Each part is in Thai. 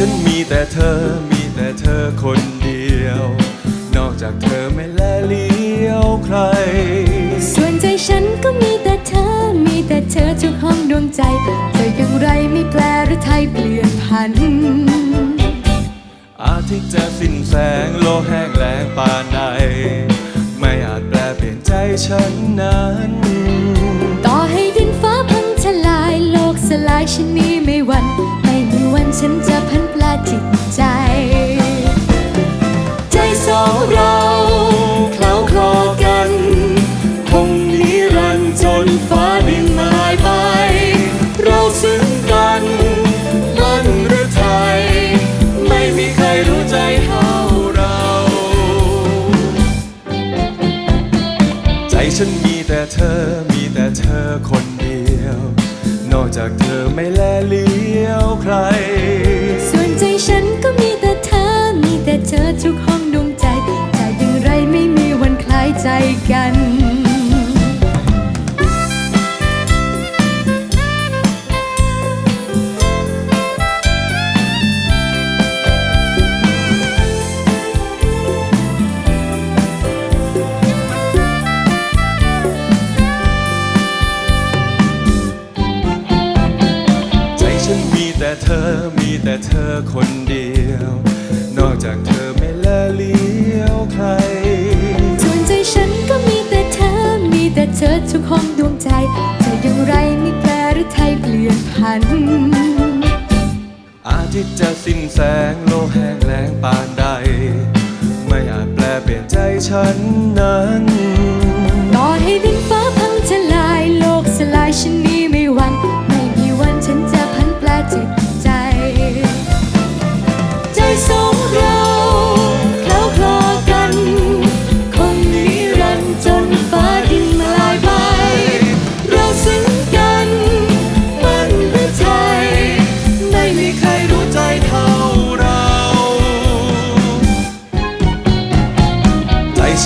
ฉันมีแต่เธอ มีแต่เธอคนเดียว นอกจากเธอไม่แลเลี้ยวใคร ส่วนใจฉันก็มีแต่เธอ มีแต่เธอทุกห้องดวงใจ เธออย่างไรไม่แปลหรือไทยเปลี่ยนผัน อาทิตย์จะสิ้นแสงโลกแห้งแล้งปานใด ไม่อาจแปลเปลี่ยนใจฉันนั้น ต่อให้ดินฟ้าพังทลายโลกสลายฉันนี้ไม่หวัน ฉันมีแต่เธอ มีแต่เธอคนเดียว นอกจากเธอไม่แลเลี้ยวใคร ส่วนใจฉันก็มีแต่เธอ มีแต่เธอทุกห้องดวงใจจะอย่างไรไม่มีวันคล้ายใจกัน แต่เธอมีแต่เธอคนเดียว นอกจากเธอไม่แลเลี้ยวใครส่วนใจฉันก็มีแต่เธอ มีแต่เธอทุกห้องดวงใจจะอย่างไรไม่แปลหรือไทยเปลี่ยนผัน อาทิตย์จะสิ้นแสงโลกแห้งแล้งปานใด ไม่อาจแปลเปลี่ยนใจฉันนั้น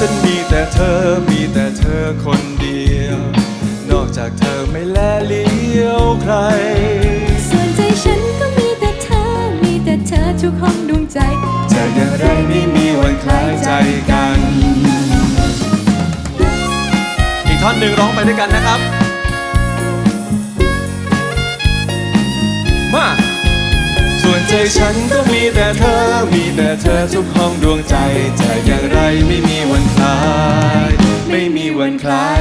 ฉันมีแต่เธอ มีแต่เธอคนเดียว นอกจากเธอไม่แลเลี้ยวใคร ส่วนใจฉันก็มีแต่เธอ มีแต่เธอทุกห้องดวงใจจะอย่างไรไม่มีวันคล้ายใจกัน อีกท่อนหนึ่งร้องไปด้วยกันนะครับ มา ส่วนใจฉันก็มีแต่เธอ มีแต่เธอทุกห้องดวงใจจะอย่างไรไม่มีวัน คล้า